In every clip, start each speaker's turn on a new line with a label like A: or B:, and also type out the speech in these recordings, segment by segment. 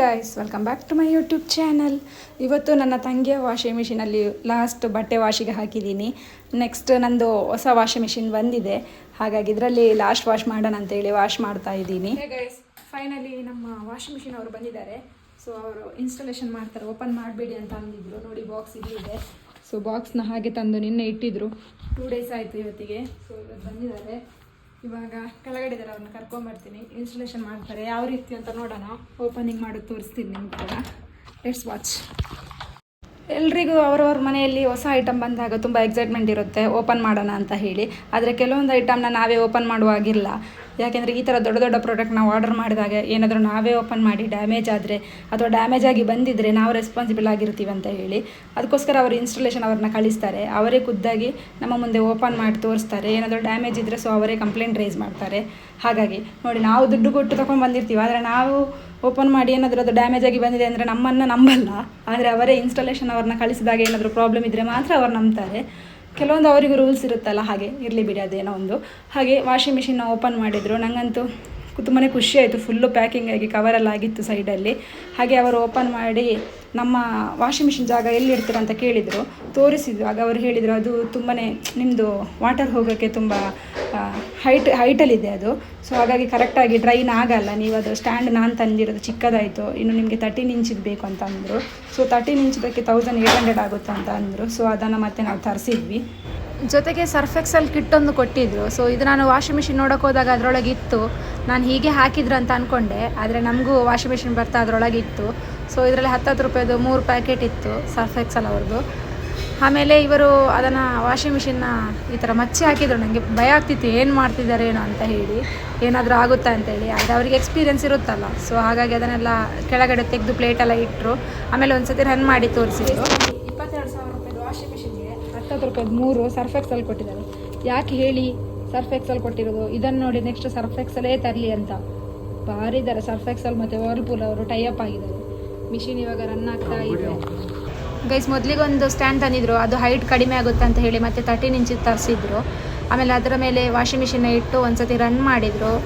A: Guys welcome back to my YouTube channel ಇವತ್ತು ನನ್ನ ತಂಗಿಯ ವಾಷಿಂಗ್ ಮಿಷಿನಲ್ಲಿ ಲಾಸ್ಟ್ ಬಟ್ಟೆ ವಾಷಿಗೆ ಹಾಕಿದ್ದೀನಿ. ನೆಕ್ಸ್ಟ್ ನಂದು ಹೊಸ ವಾಷಿಂಗ್ ಮಿಷಿನ್ ಬಂದಿದೆ. ಹಾಗಾಗಿ ಇದರಲ್ಲಿ ಲಾಸ್ಟ್ ವಾಶ್ ಮಾಡೋಣ ಅಂತೇಳಿ ವಾಶ್ ಮಾಡ್ತಾ ಇದ್ದೀನಿ. ಗೈಸ್ ಫೈನಲಿ ನಮ್ಮ ವಾಷಿಂಗ್ ಮಿಷಿನ್ ಅವರು ಬಂದಿದ್ದಾರೆ. ಸೊ ಅವರು ಇನ್ಸ್ಟಾಲೇಷನ್ ಮಾಡ್ತಾರೆ. ಓಪನ್ ಮಾಡಬೇಡಿ ಅಂತ ಅಂದಿದ್ರು. ನೋಡಿ ಬಾಕ್ಸ್ ಇಲ್ಲಿದೆ ಸೊ ಬಾಕ್ಸ್ನ ಹಾಗೆ ತಂದು ನಿನ್ನೆ ಇಟ್ಟಿದ್ರು. ಟೂ ಡೇಸ್ ಆಯಿತು ಇವತ್ತಿಗೆ. ಸೊ ಇವತ್ತು ಬಂದಿದ್ದಾರೆ. ಇವಾಗ ಕೆಳಗಡೆ ಇದ್ದಾರೆ ಅವ್ರನ್ನ ಕರ್ಕೊಂಬರ್ತೀನಿ. ಇನ್ಸ್ಟಾಲೇಷನ್ ಮಾಡ್ತಾರೆ. ಯಾವ ರೀತಿ ಅಂತ ನೋಡೋಣ. ಓಪನಿಂಗ್ ಮಾಡೋದು ತೋರಿಸ್ತೀನಿ ನಿಮ್ಗೆ ಕೂಡ ಲೆಟ್ಸ್ ವಾಚ್ ಎಲ್ರಿಗೂ ಅವರವ್ರ ಮನೆಯಲ್ಲಿ ಹೊಸ ಐಟಮ್ ಬಂದಾಗ ತುಂಬ ಎಕ್ಸೈಟ್ಮೆಂಟ್ ಇರುತ್ತೆ. ಓಪನ್ ಮಾಡೋಣ ಅಂತ ಹೇಳಿ. ಆದರೆ ಕೆಲವೊಂದು ಐಟಮ್ನ ನಾವೇ ಓಪನ್ ಮಾಡುವಾಗಿಲ್ಲ ಯಾಕೆಂದರೆ ಈ ಥರ ದೊಡ್ಡ ದೊಡ್ಡ ಪ್ರಾಡಕ್ಟ್ ನಾವು ಆರ್ಡರ್ ಮಾಡಿದಾಗ ಏನಾದರೂ ನಾವೇ ಓಪನ್ ಮಾಡಿ ಡ್ಯಾಮೇಜ್ ಆದರೆ ಅಥವಾ ಡ್ಯಾಮೇಜ್ ಆಗಿ ಬಂದಿದ್ದರೆ ನಾವು ರೆಸ್ಪಾನ್ಸಿಬಲ್ ಆಗಿರ್ತೀವಿ ಅಂತ ಹೇಳಿ, ಅದಕ್ಕೋಸ್ಕರ ಅವರು ಇನ್ಸ್ಟಾಲೇಷನ್ ಅವ್ರನ್ನ ಕಳಿಸ್ತಾರೆ. ಅವರೇ ಖುದ್ದಾಗಿ ನಮ್ಮ ಮುಂದೆ ಓಪನ್ ಮಾಡಿ ತೋರಿಸ್ತಾರೆ. ಏನಾದರೂ ಡ್ಯಾಮೇಜ್ ಇದ್ದರೆ ಸೊ ಅವರೇ ಕಂಪ್ಲೇಂಟ್ ರೈಸ್ ಮಾಡ್ತಾರೆ. ಹಾಗಾಗಿ ನೋಡಿ, ನಾವು ದುಡ್ಡು ಕೊಟ್ಟು ತೊಗೊಂಡು ಬಂದಿರ್ತೀವಿ. ಆದರೆ ನಾವು ಓಪನ್ ಮಾಡಿ ಏನಾದರೂ ಅದು ಡ್ಯಾಮೇಜ್ ಆಗಿ ಬಂದಿದೆ ಅಂದರೆ ನಮ್ಮನ್ನು ನಂಬಲ್ಲ. ಆದರೆ ಅವರೇ ಇನ್ಸ್ಟಾಲೇಷನ್ ಅವ್ರನ್ನ ಕಳಿಸಿದಾಗ ಏನಾದರೂ ಪ್ರಾಬ್ಲಮ್ ಇದ್ದರೆ ಮಾತ್ರ ಅವ್ರು ನಂಬ್ತಾರೆ. ಕೆಲವೊಂದು ಅವರಿಗೂ ರೂಲ್ಸ್ ಇರುತ್ತಲ್ಲ, ಹಾಗೆ ಇರಲಿ ಬಿಡಿ, ಅದೇನೋ ಒಂದು. ಹಾಗೆ ವಾಷಿಂಗ್ ಮಿಷಿನ್ನ ಓಪನ್ ಮಾಡಿದರು ನನಗಂತೂ ತುಂಬಾ ಖುಷಿ ಆಯಿತು. ಫುಲ್ಲು ಪ್ಯಾಕಿಂಗ್ ಆಗಿ ಕವರೆಲ್ಲ ಆಗಿತ್ತು ಸೈಡಲ್ಲಿ ಹಾಗೆ ಅವರು ಓಪನ್ ಮಾಡಿ ನಮ್ಮ ವಾಷಿಂಗ್ ಮಿಷಿನ್ ಜಾಗ ಎಲ್ಲಿ ಇಡ್ತೀರ ಅಂತ ಕೇಳಿದರು. ತೋರಿಸಿದ್ರು. ಆಗ ಅವರು ಹೇಳಿದರು, ಅದು ತುಂಬಾ ನಿಮ್ಮದು ವಾಟರ್ ಹೋಗೋಕ್ಕೆ ತುಂಬ ಹೈಟ್ ಹೈಟಲ್ಲಿದೆ ಅದು. ಸೊ ಹಾಗಾಗಿ ಕರೆಕ್ಟಾಗಿ ಡ್ರೈನ್ ಆಗಲ್ಲ. ನೀವು ಅದು ಸ್ಟ್ಯಾಂಡ್ ನಾನು ತಂದಿರೋದು ಚಿಕ್ಕದಾಯಿತು. ಇನ್ನು ನಿಮಗೆ ತರ್ಟೀನ್ ಇಂಚಿದು ಬೇಕು ಅಂತ ಅಂದರು. ಸೊ ತರ್ಟೀನ್ ಇಂಚಿದಕ್ಕೆ ತೌಸಂಡ್ ಏಯ್ಟ್ ಹಂಡ್ರೆಡ್ ಆಗುತ್ತೆ ಅಂತ ಅಂದರು. ಸೊ ಅದನ್ನು ಮತ್ತೆ ನಾವು ತರಿಸಿದ್ವಿ. ಜೊತೆಗೆ ಸರ್ಫೆಕ್ಸಲ್ ಕಿಟ್ ಒಂದು ಕೊಟ್ಟಿದ್ರು. ಸೊ ಇದು ನಾನು ವಾಷಿಂಗ್ ಮಿಷಿನ್ ನೋಡೋಕೆ ಹೋದಾಗ ಅದರೊಳಗೆ ಇತ್ತು. ನಾನು ಹೀಗೆ ಹಾಕಿದ್ರು ಅಂತ ಅಂದ್ಕೊಂಡೆ ಆದರೆ ನಮಗೂ ವಾಷಿಂಗ್ ಮಿಷಿನ್ ಬರ್ತಾ ಅದರೊಳಗೆ ಇತ್ತು. ಸೊ ಇದರಲ್ಲಿ ಹತ್ತತ್ತು ರೂಪಾಯಿದು ಮೂರು ಪ್ಯಾಕೆಟ್ ಇತ್ತು ಸರ್ಫೆಕ್ಸಲ್ ಅವ್ರದ್ದು ಆಮೇಲೆ ಇವರು ಅದನ್ನು ವಾಷಿಂಗ್ ಮಿಷಿನ್ನ ಈ ಥರ ಮಚ್ಚಿ ಹಾಕಿದರು. ನನಗೆ ಭಯ ಆಗ್ತಿತ್ತು, ಏನು ಮಾಡ್ತಿದ್ದಾರೆ ಏನೋ ಅಂತ ಹೇಳಿ. ಏನಾದರೂ ಆಗುತ್ತಾ ಅಂತೇಳಿ ಆದರೆ ಅವರಿಗೆ ಎಕ್ಸ್ಪೀರಿಯೆನ್ಸ್ ಇರುತ್ತಲ್ಲ. ಸೊ ಹಾಗಾಗಿ ಅದನ್ನೆಲ್ಲ ಕೆಳಗಡೆ ತೆಗೆದು ಪ್ಲೇಟೆಲ್ಲ ಇಟ್ಟರು ಆಮೇಲೆ ಒಂದು ಸತಿ ರನ್ ಮಾಡಿ ತೋರಿಸಿದ್ರು ಇಪ್ಪತ್ತೆರಡು ಸಾವಿರ ರೂಪಾಯಿದು ವಾಷಿಂಗ್ ಮಿಷಿನ್ಗೆ ರೂಪಾಯಿದು ಮೂರು ಸರ್ಫೆಕ್ಸಲ್ ಕೊಟ್ಟಿದ್ದಾರೆ. ಯಾಕೆ ಹೇಳಿ ಸರ್ಫೆಕ್ಸಲ್ ಕೊಟ್ಟಿರೋದು? ಇದನ್ನು ನೋಡಿ ನೆಕ್ಸ್ಟ್ ಸರ್ಫೆಕ್ಸಲೇ ತರಲಿ ಅಂತ. ಭಾರಿ ಇದ್ದಾರೆ ಸರ್ಫೆಕ್ಸಲ್ ಮತ್ತು ವರ್ಲ್ಪೂಲ್ ಅವರು ಟೈಅಪ್ ಆಗಿದ್ದಾರೆ. ಮಿಷಿನ್ ಇವಾಗ ರನ್ ಆಗ್ತಾ ಇದೆ. ಗೈಸ್ ಮೊದಲಿಗೆ ಒಂದು ಸ್ಟ್ಯಾಂಡ್ ತಂದಿದ್ರು. ಅದು ಹೈಟ್ ಕಡಿಮೆ ಆಗುತ್ತೆ ಅಂತ ಹೇಳಿ ಮತ್ತೆ ತರ್ಟೀನ್ ಇಂಚಿಗೆ ತರಿಸಿದ್ರು. ಆಮೇಲೆ ಅದರ ಮೇಲೆ ವಾಷಿಂಗ್ ಮಿಷಿನ್ನ ಇಟ್ಟು ಒಂದ್ಸತಿ ರನ್ ಮಾಡಿದರು.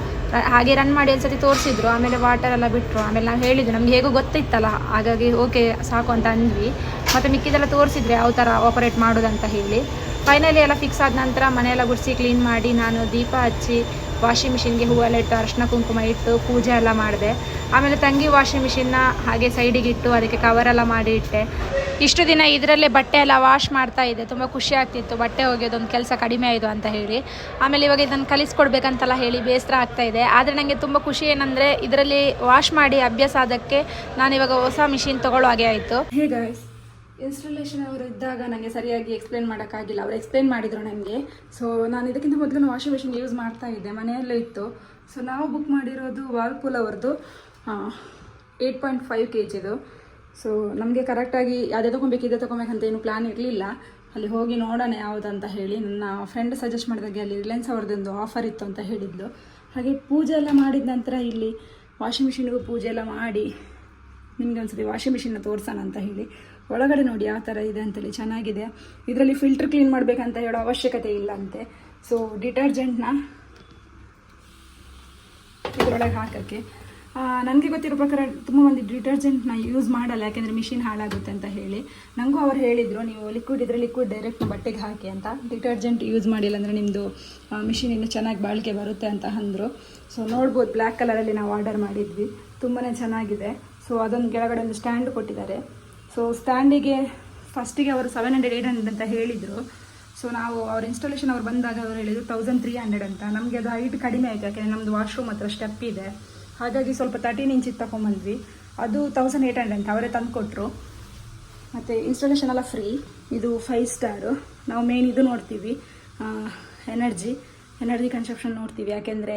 A: ಹಾಗೆ ರನ್ ಮಾಡಿ ಒಂದು ಸತಿ ತೋರಿಸಿದ್ರು, ಆಮೇಲೆ ವಾಟರ್ ಎಲ್ಲ ಬಿಟ್ಟರು ಆಮೇಲೆ ನಾವು ಹೇಳಿದ್ವಿ ನಮ್ಗೆ ಹೇಗೋ ಗೊತ್ತಿತ್ತಲ್ಲ, ಹಾಗಾಗಿ ಓಕೆ ಸಾಕು ಅಂತ ಅಂದ್ವಿ. ಮತ್ತು ಮಿಕ್ಕಿದೆಲ್ಲ ತೋರಿಸಿದ್ರೆ ಯಾವ ಥರ ಆಪರೇಟ್ ಮಾಡೋದಂತ ಹೇಳಿ. ಫೈನಲಿ ಎಲ್ಲ ಫಿಕ್ಸ್ ಆದ ನಂತರ ಮನೆಯೆಲ್ಲ ಗುಡಿಸಿ ಕ್ಲೀನ್ ಮಾಡಿ, ನಾನು ದೀಪ ಹಚ್ಚಿ ವಾಷಿಂಗ್ ಮಿಷಿನ್ಗೆ ಹೂವೆಲ್ಲ ಇಟ್ಟು, ಅರಶಿನ ಕುಂಕುಮ ಇಟ್ಟು, ಪೂಜೆ ಎಲ್ಲ ಮಾಡಿದೆ. ಆಮೇಲೆ ತಂಗಿ ವಾಷಿಂಗ್ ಮಿಷಿನ್ನ ಹಾಗೆ ಸೈಡಿಗೆ ಇಟ್ಟು, ಅದಕ್ಕೆ ಕವರೆಲ್ಲ ಮಾಡಿ ಇಟ್ಟೆ. ಇಷ್ಟು ದಿನ ಇದರಲ್ಲೇ ಬಟ್ಟೆ ಎಲ್ಲ ವಾಶ್ ಮಾಡ್ತಾ ಇದ್ದೆ. ತುಂಬ ಖುಷಿ ಆಗ್ತಿತ್ತು. ಬಟ್ಟೆ ಒಗೆಯೋದೊಂದು ಕೆಲಸ ಕಡಿಮೆ ಆಯಿತು ಅಂತ ಹೇಳಿ. ಆಮೇಲೆ ಇವಾಗ ಇದನ್ನು ಕಲಿಸ್ಕೊಡ್ಬೇಕಂತೆಲ್ಲ ಹೇಳಿ ಬೇಸರ ಆಗ್ತಾ ಇದೆ. ಆದರೆ ನನಗೆ ತುಂಬ ಖುಷಿ ಏನಂದರೆ ಇದರಲ್ಲಿ ವಾಶ್ ಮಾಡಿ ಅಭ್ಯಾಸ ಆದಕ್ಕೆ ನಾನು ಇವಾಗ ಹೊಸ ಮಿಷಿನ್ ತೊಗೊಳ್ಳೋ ಹಾಗೆ ಆಯಿತು. ಇನ್ಸ್ಟಾಲೇಷನ್ ಅವರು ಇದ್ದಾಗ ನನಗೆ ಸರಿಯಾಗಿ ಎಕ್ಸ್ಪ್ಲೇನ್ ಮಾಡೋಕ್ಕಾಗಿಲ್ಲ. ಅವರು ಎಕ್ಸ್ಪ್ಲೇನ್ ಮಾಡಿದರು ನನಗೆ ಸೊ ನಾನು ಇದಕ್ಕಿಂತ ಮೊದಲು ವಾಷಿಂಗ್ ಮಿಷಿನ್ ಯೂಸ್ ಮಾಡ್ತಾ ಇದ್ದೆ. ಮನೆಯಲ್ಲೇ ಇತ್ತು. ಸೊ ನಾವು ಬುಕ್ ಮಾಡಿರೋದು ವಾಲ್ಪೂಲ್ ಅವ್ರದ್ದು ಏಯ್ಟ್ ಪಾಯಿಂಟ್ ಫೈವ್ ಕೆ ಜಿದು ಸೊ ನಮಗೆ ಕರೆಕ್ಟಾಗಿ ಅದೇ ತೊಗೊಬೇಕು, ಇದೇ ತೊಗೊಬೇಕಂತ ಏನು ಪ್ಲ್ಯಾನ್ ಇರಲಿಲ್ಲ. ಅಲ್ಲಿ ಹೋಗಿ ನೋಡೋಣ ಯಾವುದಂತ ಹೇಳಿ ನನ್ನ ಫ್ರೆಂಡ್ ಸಜೆಸ್ಟ್ ಮಾಡಿದಾಗೆ ಅಲ್ಲಿ ರಿಲಯನ್ಸ್ ಅವ್ರದ್ದೊಂದು ಆಫರ್ ಇತ್ತು ಅಂತ ಹೇಳಿದ್ಲು. ಹಾಗೆ ಪೂಜೆ ಎಲ್ಲ ಮಾಡಿದ ನಂತರ ಇಲ್ಲಿ ವಾಷಿಂಗ್ ಮಿಷಿನ್ಗೂ ಪೂಜೆ ಎಲ್ಲ ಮಾಡಿ ನಿಮಗೆ ಒಂದ್ಸತಿ ವಾಷಿಂಗ್ ಮಿಷಿನ್ನ ತೋರಿಸೋಣ ಅಂತ ಹೇಳಿ. ಒಳಗಡೆ ನೋಡಿ ಯಾವ ಥರ ಇದೆ ಅಂತೇಳಿ ಚೆನ್ನಾಗಿದೆ. ಇದರಲ್ಲಿ ಫಿಲ್ಟರ್ ಕ್ಲೀನ್ ಮಾಡಬೇಕಂತ ಹೇಳೋ ಅವಶ್ಯಕತೆ ಇಲ್ಲ ಅಂತೆ. ಸೊ ಡಿಟರ್ಜೆಂಟ್ನ ಇದರೊಳಗೆ ಹಾಕೋಕ್ಕೆ. ನನಗೆ ಗೊತ್ತಿರೋ ಪ್ರಕಾರ ತುಂಬ ಮಂದಿ ಡಿಟರ್ಜೆಂಟ್ನ ಯೂಸ್ ಮಾಡಲ್ಲ, ಯಾಕೆಂದರೆ ಮಿಷಿನ್ ಹಾಳಾಗುತ್ತೆ ಅಂತ ಹೇಳಿ. ನನಗೂ ಅವ್ರು ಹೇಳಿದರು, ನೀವು ಲಿಕ್ವಿಡ್ ಇದ್ರೆ ಲಿಕ್ವಿಡ್ ಡೈರೆಕ್ಟ್ ಬಟ್ಟೆಗೆ ಹಾಕಿ ಅಂತ. ಡಿಟರ್ಜೆಂಟ್ ಯೂಸ್ ಮಾಡಿಲ್ಲ ಅಂದರೆ ನಿಮ್ಮದು ಮಿಷಿನ್ ಇನ್ನೂ ಚೆನ್ನಾಗಿ ಬಾಳಿಕೆ ಬರುತ್ತೆ ಅಂತ ಅಂದರು. ಸೊ ನೋಡ್ಬೋದು ಬ್ಲ್ಯಾಕ್ ಕಲರಲ್ಲಿ ನಾವು ಆರ್ಡರ್ ಮಾಡಿದ್ವಿ. ತುಂಬಾ ಚೆನ್ನಾಗಿದೆ. ಸೊ ಅದೊಂದು ಕೆಳಗಡೆ ಒಂದು ಸ್ಟ್ಯಾಂಡ್ ಕೊಟ್ಟಿದ್ದಾರೆ. ಸೊ ಸ್ಟ್ಯಾಂಡಿಗೆ ಫಸ್ಟಿಗೆ ಅವರು ಸೆವೆನ್ ಹಂಡ್ರೆಡ್ ಏಯ್ಟ್ ಹಂಡ್ರೆಡ್ ಅಂತ ಹೇಳಿದರು. ಸೊ ನಾವು ಅವ್ರ ಇನ್ಸ್ಟಾಲೇಷನ್ ಅವ್ರು ಬಂದಾಗ ಅವ್ರು ಹೇಳಿದರು ತೌಸಂಡ್ ತ್ರೀ ಹಂಡ್ರೆಡ್ ಅಂತ. ನಮಗೆ ಅದು ಹೈಟ್ ಕಡಿಮೆ ಆಯಿತು, ಯಾಕೆಂದರೆ ನಮ್ಮದು ವಾಶ್ರೂಮ್ ಹತ್ರ ಸ್ಟೆಪ್ ಇದೆ. ಹಾಗಾಗಿ ಸ್ವಲ್ಪ ತರ್ಟೀನ್ ಇಂಚಿಗೆ ತಗೊಂಬಂದ್ವಿ ಅದು ತೌಸಂಡ್ ಏಯ್ಟ್ ಹಂಡ್ರೆಡ್ ಅಂತ ಅವರೇ ತಂದು ಕೊಟ್ಟರು ಮತ್ತು ಇನ್ಸ್ಟಾಲೇಷನ್ ಎಲ್ಲ ಫ್ರೀ ಇದು ಫೈವ್ ಸ್ಟಾರು ನಾವು ಮೇನ್ ಇದು ನೋಡ್ತೀವಿ. ಎನರ್ಜಿ ಎನರ್ಜಿ ಕನ್ಸಪ್ಷನ್ ನೋಡ್ತೀವಿ. ಯಾಕೆಂದರೆ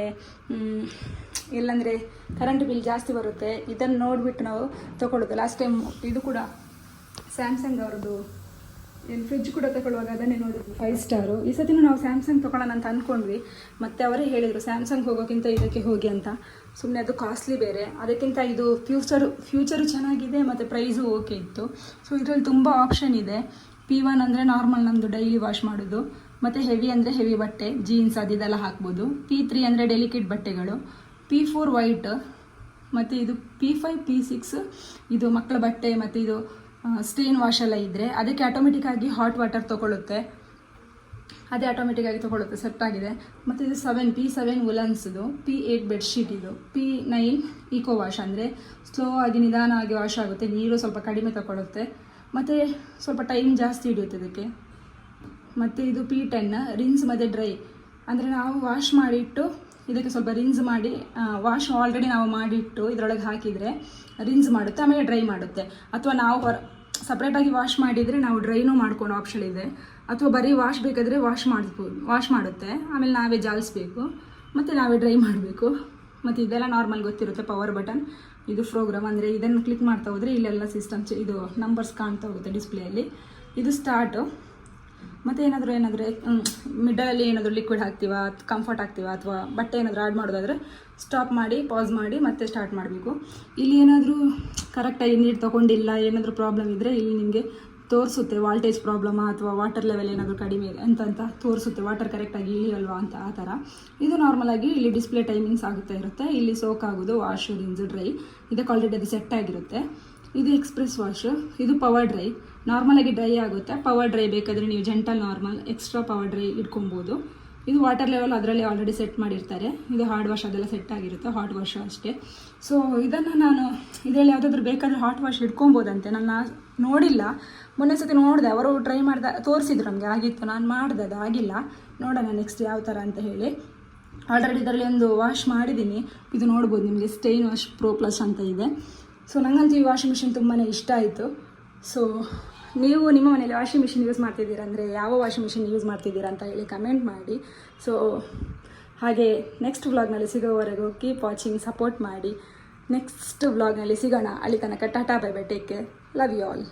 A: ಇಲ್ಲಾಂದರೆ ಕರೆಂಟ್ ಬಿಲ್ ಜಾಸ್ತಿ ಬರುತ್ತೆ. ಇದನ್ನು ನೋಡಿಬಿಟ್ಟು ನಾವು ತೊಗೊಳ್ಳೋದು ಲಾಸ್ಟ್ ಟೈಮ್ ಇದು ಕೂಡ ಸ್ಯಾಮ್ಸಂಗ್ ಅವ್ರದ್ದು ಏನು ಫ್ರಿಜ್ ಕೂಡ ತಗೊಳ್ಳುವಾಗ ಅದನ್ನೇ ನೋಡಿದ್ವಿ. ಫೈವ್ ಸ್ಟಾರು ಈ ಸತಿನೂ ನಾವು ಸ್ಯಾಮ್ಸಂಗ್ ತೊಗೊಳ್ಳೋಣ ಅಂತ ಅಂದ್ಕೊಂಡ್ವಿ ಮತ್ತು ಅವರೇ ಹೇಳಿದರು ಸ್ಯಾಮ್ಸಂಗ್ ಹೋಗೋಕ್ಕಿಂತ ಇದಕ್ಕೆ ಹೋಗಿ ಅಂತ. ಸುಮ್ಮನೆ ಅದು ಕಾಸ್ಟ್ಲಿ ಬೇರೆ. ಅದಕ್ಕಿಂತ ಇದು ಫ್ಯೂಚರು ಫ್ಯೂಚರು ಚೆನ್ನಾಗಿದೆ, ಮತ್ತು ಪ್ರೈಸು ಓಕೆ ಇತ್ತು. ಸೊ ಇದರಲ್ಲಿ ತುಂಬ ಆಪ್ಷನ್ ಇದೆ. ಪಿ ಒನ್ ಅಂದರೆ ನಾರ್ಮಲ್ ನಮ್ಮದು ಡೈಲಿ ವಾಶ್ ಮಾಡೋದು. ಮತ್ತು ಹೆವಿ ಅಂದರೆ ಹೆವಿ ಬಟ್ಟೆ ಜೀನ್ಸ್ ಅದಿದೆಲ್ಲ ಹಾಕ್ಬೋದು. ಪಿ ತ್ರೀ ಅಂದರೆ ಡೆಲಿಕೇಟ್ ಬಟ್ಟೆಗಳು. ಪಿ ಫೋರ್ ವೈಟ್ ಮತ್ತು ಇದು ಪಿ ಫೈವ್ ಪಿ ಸಿಕ್ಸ್ ಇದು ಮಕ್ಕಳ ಬಟ್ಟೆ, ಮತ್ತು ಇದು ಸ್ಟೇನ್ ವಾಶ್ ಎಲ್ಲ ಇದ್ದರೆ ಅದಕ್ಕೆ ಆಟೋಮೆಟಿಕ್ಕಾಗಿ ಹಾಟ್ ವಾಟರ್ ತೊಗೊಳುತ್ತೆ ಅದೇ ಆಟೋಮೆಟಿಕ್ಕಾಗಿ ತೊಗೊಳುತ್ತೆ ಸೆಟ್ ಆಗಿದೆ. ಮತ್ತು ಇದು ಸೆವೆನ್ ಪಿ ಸೆವೆನ್ ಉಲನ್ಸ್ದು ಪಿ ಬೆಡ್ ಬೆಡ್ಶೀಟ್ ಇದು. ಪಿ ನೈನ್ ಈಕೋ ವಾಶ್ ಅಂದರೆ ಸ್ಲೋ ಆಗಿ ನಿಧಾನವಾಗಿ ವಾಶ್ ಆಗುತ್ತೆ, ನೀರು ಸ್ವಲ್ಪ ಕಡಿಮೆ ತಗೊಳುತ್ತೆ ಮತ್ತು ಸ್ವಲ್ಪ ಟೈಮ್ ಜಾಸ್ತಿ ಹಿಡಿಯುತ್ತೆ ಇದಕ್ಕೆ. ಮತ್ತು ಇದು ಪಿ ಟೆನ್ ರಿನ್ಸ್ ಮತ್ತು ಡ್ರೈ ಅಂದರೆ ನಾವು ವಾಶ್ ಮಾಡಿಟ್ಟು, ಇದಕ್ಕೆ ಸ್ವಲ್ಪ ರಿನ್ಸ್ ಮಾಡಿ ವಾಶ್ ಆಲ್ರೆಡಿ ನಾವು ಮಾಡಿಟ್ಟು ಇದರೊಳಗೆ ಹಾಕಿದರೆ ರಿನ್ಸ್ ಮಾಡುತ್ತೆ, ಆಮೇಲೆ ಡ್ರೈ ಮಾಡುತ್ತೆ. ಅಥವಾ ನಾವು ಹೊರ ಸಪ್ರೇಟಾಗಿ ವಾಶ್ ಮಾಡಿದರೆ ನಾವು ಡ್ರೈನೂ ಮಾಡ್ಕೊಂಡು ಆಪ್ಷನ್ ಇದೆ. ಅಥವಾ ಬರೀ ವಾಶ್ ಬೇಕಾದರೆ ವಾಶ್ ಮಾಡಿಸ್ಬೋದು ವಾಶ್ ಮಾಡುತ್ತೆ, ಆಮೇಲೆ ನಾವೇ ಜಾಲಿಸ್ಬೇಕು, ಮತ್ತು ನಾವೇ ಡ್ರೈ ಮಾಡಬೇಕು. ಮತ್ತು ಇದೆಲ್ಲ ನಾರ್ಮಲ್ ಗೊತ್ತಿರುತ್ತೆ ಪವರ್ ಬಟನ್ ಇದು ಪ್ರೋಗ್ರಾಮ್ ಅಂದರೆ ಇದನ್ನು ಕ್ಲಿಕ್ ಮಾಡ್ತಾ ಹೋದರೆ ಇಲ್ಲೆಲ್ಲ ಸಿಸ್ಟಮ್ ಇದು ನಂಬರ್ಸ್ ಕಾಣ್ತಾ ಹೋಗುತ್ತೆ ಡಿಸ್ಪ್ಲೇಯಲ್ಲಿ ಇದು ಸ್ಟಾರ್ಟು ಮತ್ತು ಏನಾದರೂ ಏನಾದರೂ ಮಿಡಲಲ್ಲಿ ಏನಾದರೂ ಲಿಕ್ವಿಡ್ ಹಾಕ್ತೀವಾ ಕಂಫರ್ಟ್ ಹಾಕ್ತೀವಾ, ಅಥವಾ ಬಟ್ಟೆ ಏನಾದರೂ ಆ್ಯಡ್ ಮಾಡೋದಾದರೆ ಸ್ಟಾಪ್ ಮಾಡಿ ಪಾಸ್ ಮಾಡಿ ಮತ್ತೆ ಸ್ಟಾರ್ಟ್ ಮಾಡಬೇಕು. ಇಲ್ಲಿ ಏನಾದರೂ ಕರೆಕ್ಟಾಗಿ ನೀರು ತೊಗೊಂಡಿಲ್ಲ, ಏನಾದರೂ ಪ್ರಾಬ್ಲಮ್ ಇದ್ದರೆ ಇಲ್ಲಿ ನಿಮಗೆ ತೋರಿಸುತ್ತೆ ವಾಲ್ಟೇಜ್ ಪ್ರಾಬ್ಲಮಾ ಅಥವಾ ವಾಟರ್ ಲೆವೆಲ್ ಏನಾದರೂ ಕಡಿಮೆ ಅಂತ ಅಂತ ತೋರಿಸುತ್ತೆ. ವಾಟರ್ ಕರೆಕ್ಟಾಗಿ ಇಳಿಯಲ್ವಾ ಅಂತ ಆ ಥರ. ಇದು ನಾರ್ಮಲಾಗಿ ಇಲ್ಲಿ ಡಿಸ್ಪ್ಲೇ ಟೈಮಿಂಗ್ಸ್ ಆಗುತ್ತಾ ಇರುತ್ತೆ. ಇಲ್ಲಿ ಸೋಕ್ ಆಗೋದು ವಾಶ್ ರಿನ್ಸ್ ಡ್ರೈ ಇದಕ್ಕೆ ಆಲ್ರೆಡಿ ಅದು ಸೆಟ್ ಆಗಿರುತ್ತೆ. ಇದು ಎಕ್ಸ್ಪ್ರೆಸ್ ವಾಶು ಇದು ಪವರ್ ಡ್ರೈ. ನಾರ್ಮಲಾಗಿ ಡ್ರೈ ಆಗುತ್ತೆ. ಪವರ್ ಡ್ರೈ ಬೇಕಾದರೆ ನೀವು gentle normal, extra power dry ಇಟ್ಕೊಬೋದು. ಇದು ವಾಟರ್ ಲೆವೆಲ್ ಅದರಲ್ಲಿ ಆಲ್ರೆಡಿ ಸೆಟ್ ಮಾಡಿರ್ತಾರೆ. ಇದು ಹಾರ್ಡ್ ವಾಶ್ ಅದೆಲ್ಲ ಸೆಟ್ ಆಗಿರುತ್ತೆ ಹಾಟ್ ವಾಶ್ ಅಷ್ಟೇ. ಸೊ ಇದನ್ನು ನಾನು ಇದರಲ್ಲಿ ಯಾವುದಾದ್ರೂ ಬೇಕಾದರೆ ಹಾಟ್ ವಾಶ್ ಇಟ್ಕೊಬೋದಂತೆ. ನಾನು ನೋಡಿಲ್ಲ. ಮೊನ್ನೆ ಸತಿ ನೋಡಿದೆ, ಅವರು ಟ್ರೈ ಮಾಡಿದ, ತೋರಿಸಿದ್ರು ನಮಗೆ, ಆಗಿತ್ತು, ನಾನು ಮಾಡಿದೆ, ಅದು ಆಗಿಲ್ಲ. ನೋಡೋಣ ನೆಕ್ಸ್ಟ್ ಯಾವ ಥರ ಅಂತ ಹೇಳಿ. ಆಲ್ರೆಡಿ ಇದರಲ್ಲಿ ಒಂದು ವಾಶ್ ಮಾಡಿದ್ದೀನಿ. ಇದು ನೋಡ್ಬೋದು, ನಿಮಗೆ ಸ್ಟೈನ್ ವಾಶ್ ಪ್ರೋ ಪ್ಲಸ್ ಅಂತ ಇದೆ. ಸೊ ನನಗಂತೂ ಈ ವಾಷಿಂಗ್ ಮಿಷಿನ್ ತುಂಬಾ ಇಷ್ಟ ಆಯಿತು. ಸೊ ನೀವು ನಿಮ್ಮ ಮನೇಲಿ ವಾಷಿಂಗ್ ಮಿಷಿನ್ ಯೂಸ್ ಮಾಡ್ತಿದ್ದೀರಾ ಅಂದರೆ ಯಾವ ವಾಷಿಂಗ್ ಮಿಷಿನ್ ಯೂಸ್ ಮಾಡ್ತಿದ್ದೀರಾ ಅಂತ ಹೇಳಿ ಕಮೆಂಟ್ ಮಾಡಿ. ಸೊ ಹಾಗೆ ನೆಕ್ಸ್ಟ್ ವ್ಲಾಗ್ನಲ್ಲಿ ಸಿಗೋವರೆಗೂ ಕೀಪ್ ವಾಚಿಂಗ್ ಸಪೋರ್ಟ್ ಮಾಡಿ. ನೆಕ್ಸ್ಟ್ ವ್ಲಾಗ್ನಲ್ಲಿ ಸಿಗೋಣ. ಅಲ್ಲಿ ತನಕ tata bye bye take care love you all